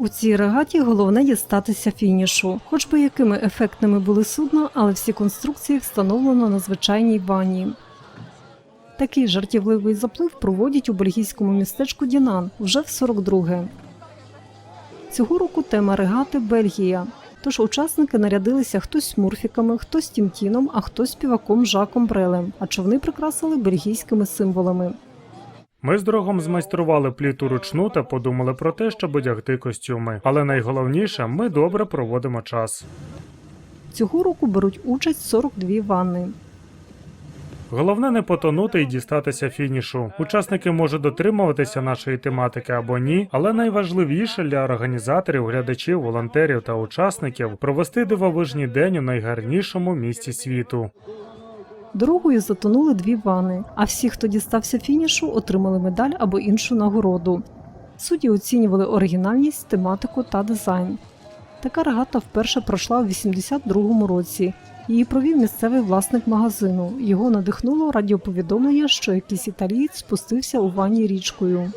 У цій регаті головне дістатися фінішу. Хоч би якими ефектними були судна, але всі конструкції встановлено на звичайній ванні. Такий жартівливий заплив проводять у бельгійському містечку Дінан вже в 42-ге. Цього року тема регати Бельгія. Тож учасники нарядилися хтось смурфіками, хтось тімтіном, а хтось співаком Жаком Брелем, а човни прикрасили бельгійськими символами. Ми з другом змайстрували пліту ручну та подумали про те, щоб одягти костюми. Але найголовніше, ми добре проводимо час. Цього року беруть участь 42 ванни. Головне не потонути і дістатися фінішу. Учасники можуть дотримуватися нашої тематики або ні, але найважливіше для організаторів, глядачів, волонтерів та учасників провести дивовижний день у найгарнішому місті світу. Дорогою затонули дві вани, а всі, хто дістався фінішу, отримали медаль або іншу нагороду. Судді оцінювали оригінальність, тематику та дизайн. Така регата вперше пройшла у 82-му році. Її провів місцевий власник магазину. Його надихнуло радіоповідомлення, що якийсь італієць спустився у ванні річкою.